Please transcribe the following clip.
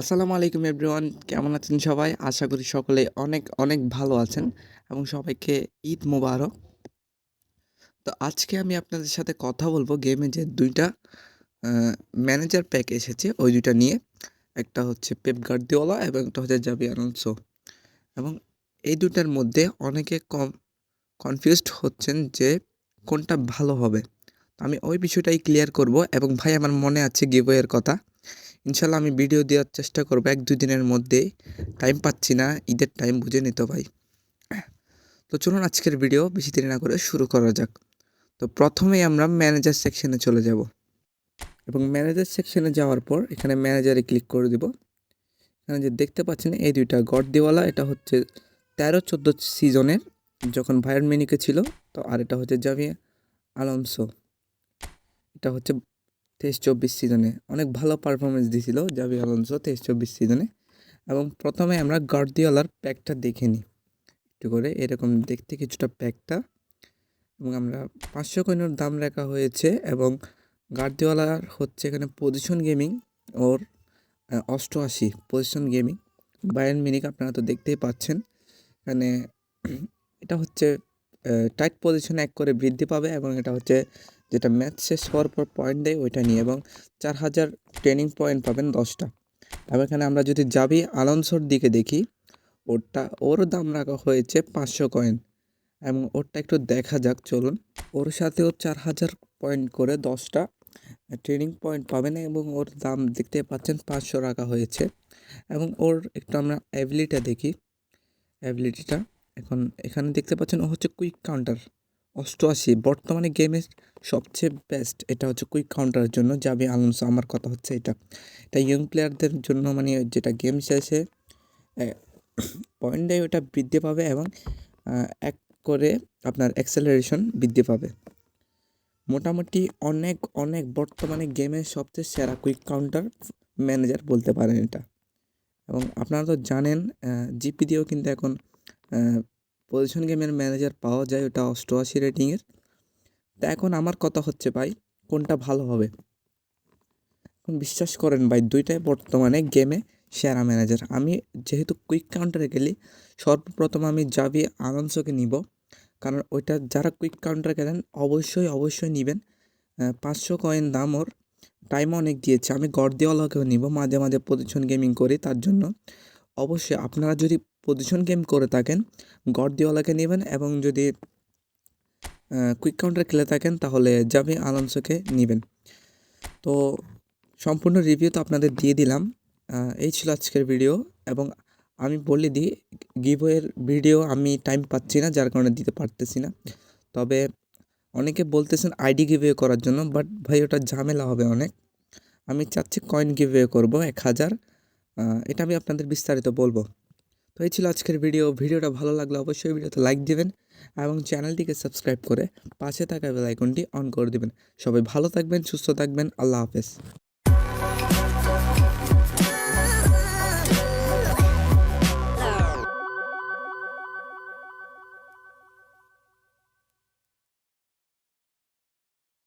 আসসালামু আলাইকুম এভরিওয়ান, কেমন আছেন সবাই? আশা করি সকলে অনেক অনেক ভালো আছেন এবং সবাইকে ঈদ মোবারক। তো আজকে আমি আপনাদের সাথে কথা বলব গেমে যে দুইটা ম্যানেজার প্যাক এসেছে, ওই দুইটা নিয়ে। একটা হচ্ছে পেপ গার্দিওলা এবং একটা হচ্ছে জাবি আনসো এবং এই দুটার মধ্যে অনেকে কম কনফিউজড হচ্ছেন যে কোনটা ভালো হবে। আমি ওই বিষয়টাই ক্লিয়ার করব এবং ভাই, আমার মনে আছে গিভওয়ের কথা। ইনশাল্লাহ আমি ভিডিও দেওয়ার চেষ্টা করব, এক দুই দিনের মধ্যে। টাইম পাচ্ছি না, ঈদের টাইম বুঝে নিত ভাই। তো চলুন আজকের ভিডিও বেশি দেরি না করে শুরু করা যাক। তো প্রথমেই আমরা ম্যানেজার সেকশনে চলে যাব। এবং ম্যানেজার সেকশনে যাওয়ার পর এখানে ম্যানেজারে ক্লিক করে দিব। এখানে যে দেখতে পাচ্ছেন, এই দুইটা গড দেওয়ালা এটা হচ্ছে তেরো চোদ্দ সিজনের যখন ভায়ার মিনিকে ছিল, তো আর এটা হচ্ছে জাভিয়া আলমসো এটা হচ্ছে তেইশ চব্বিশ সিজনে অনেক ভালো পারফরমেন্স দিয়েছিল জাভি আলonso তেইশ চব্বিশ সিজনে এবং প্রথমে আমরা গার্দিওলার প্যাকটা দেখে নিই। একটু করে এরকম দেখতে কিছুটা প্যাকটা এবং আমরা পাঁচশো কয়েনের দাম রাখা হয়েছে এবং গার্দিওয়ালার হচ্ছে এখানে পজিশন গেমিং ওর অষ্টআশি পজিশন গেমিং বায়ান মিনিক আপনারা তো দেখতেই পাচ্ছেন। এখানে এটা হচ্ছে টাইট পজিশন এক করে বৃদ্ধি পাবে এবং এটা হচ্ছে যেটা ম্যাচ শেষ হওয়ার পর পয়েন্ট দেয়, ওইটা নিয়ে এবং চার হাজার ট্রেনিং পয়েন্ট পাবেন দশটা। তবে এখানে আমরা যদি যাবি আলনসোর দিকে দেখি, ওরটা, ওর দাম রাখা হয়েছে পাঁচশো কয়েন এবং ওরটা একটু দেখা যাক, চলুন। ওর সাথেও চার হাজার পয়েন্ট করে দশটা ট্রেনিং পয়েন্ট পাবেন এবং ওর দাম দেখতে পাচ্ছেন পাঁচশো রাখা হয়েছে। এবং ওর একটু আমরা অ্যাবিলিটা দেখি। অ্যাবিলিটিটা এখন এখানে দেখতে পাচ্ছেন ও হচ্ছে কুইক কাউন্টার অষ্টআশি, বর্তমানে গেমের সবচেয়ে বেস্ট এটা হচ্ছে কুইক কাউন্টারের জন্য। যাবে আলonso আমার কথা হচ্ছে এটা। এটা ইয়ং প্লেয়ারদের জন্য মানে যেটা গেম শেষে পয়েন্ট ওটা বৃদ্ধি পাবে এবং এক করে আপনার অ্যাক্সেলারেশন বৃদ্ধি পাবে। মোটামুটি অনেক অনেক বর্তমানে গেমের সবচেয়ে সেরা কুইক কাউন্টার ম্যানেজার বলতে পারেন এটা। এবং আপনারা তো জানেন জিপি দিয়েও কিন্তু এখন পজিশন গেমের ম্যানেজার পাওয়া যায় ওটা অষ্টআশি রেটিংয়ের তা এখন আমার কথা হচ্ছে ভাই, কোনটা ভালো হবে? এখন বিশ্বাস করেন ভাই, দুইটাই বর্তমানে গেমে সেরা ম্যানেজার আমি যেহেতু কুইক কাউন্টারে গেলি সর্বপ্রথম আমি যাবি আনন্দকে নিব। কারণ ওইটা যারা কুইক কাউন্টারে গেলেন অবশ্যই অবশ্যই নেবেন। পাঁচশো কয়েন দাম ওর। টাইম অনেক দিয়েছে। আমি গড়দিওয়ালাকেও নিব, মাঝে মাঝে পজিশন গেমিং করি তার জন্য। অবশ্যই আপনারা যদি পজিশন গেম করে থাকেন গড়দিওয়ালাকে নেবেন এবং যদি কুইক কাউন্টার খেলে থাকেন তাহলে জাভি আলonsoকে নেবেন। তো সম্পূর্ণ রিভিউ তো আপনাদের দিয়ে দিলাম। এই ছিল আজকের ভিডিও এবং আমি বলে দিই গিভওয়ের ভিডিও আমি টাইম পাচ্ছি না, যার কারণে দিতে পারতেছি না। তবে অনেকে বলতেছেন আইডি গিভওয়ে করার জন্য বাট ভাই, ওটা ঝামেলা হবে অনেক। আমি চাচ্ছি কয়েন গিভওয়ে করব এক হাজার। এটা আমি আপনাদের বিস্তারিত বলব। তো এই ছিল আজকের ভিডিও ভিডিওটা ভালো লাগলে অবশ্যই ভিডিওতে লাইক দিবেন এবং চ্যানেলটিকে সাবস্ক্রাইব করে পাশে থাকা বেলাইকনটি অন করে দেবেন। সবাই ভালো থাকবেন, সুস্থ থাকবেন। আল্লাহ হাফেজ।